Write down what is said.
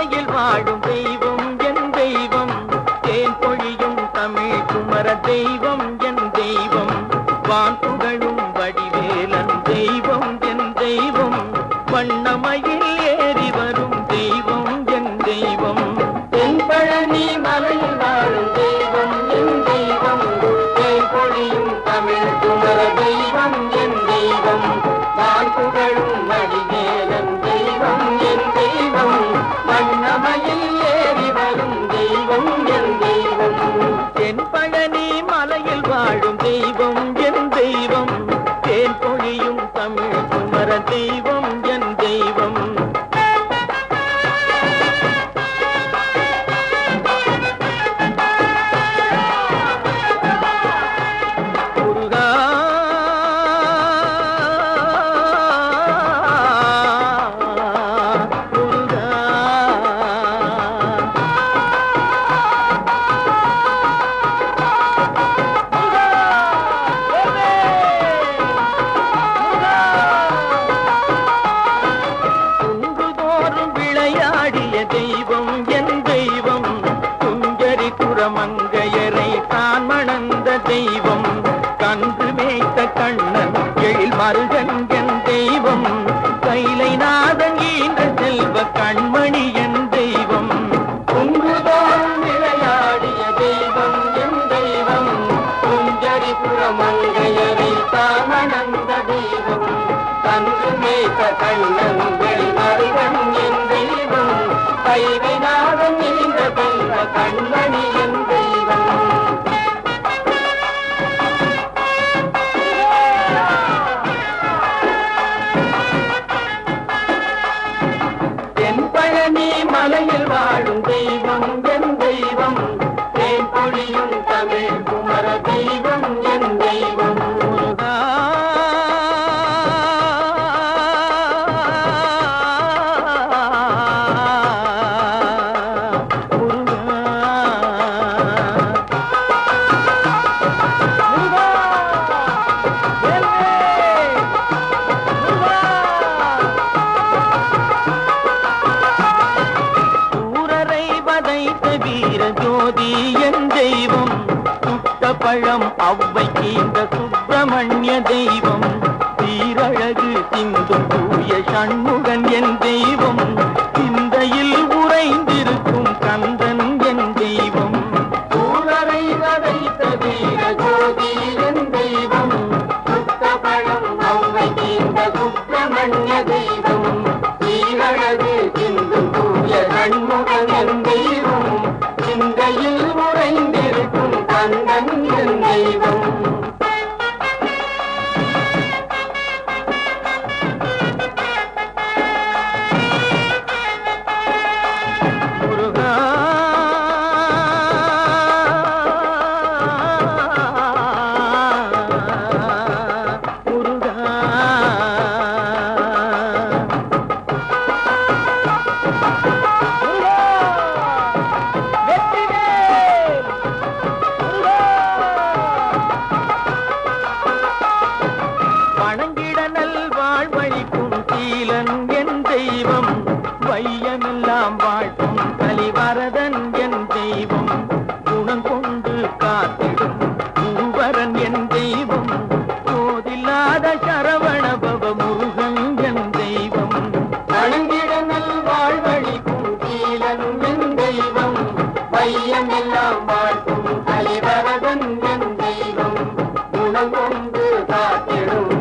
மலையில் வாழும் தெய்வம். கைவை நாதம் இந்த தெய்வ கண்மணி என் தெய்வம். என் பழனி மலையில் வாழும் தெய்வம் என் தெய்வம். தேன் பொழியும் தமிழ் பழம் அவ்வைக்கு இந்த சுப்பிரமணிய தெய்வம். சீரழகு சிந்தும் தூய சண்முகன் என் தெய்வம். சிந்தையில் உறைந்திருக்கும் கந்த என் தெய்வம் குணம் கொண்டு காத்திடும். மூவரன் என் தெய்வம் போதில்லாத சரவண பவ முருகன் என் தெய்வம். அழங்கிட நல்வாழ்வழிக்கும் கீழன் என் தெய்வம். பையன் எல்லாம் வாழ்க்கும் அலைவரகன் என் தெய்வம். குணம் கொண்டு காத்திடும்.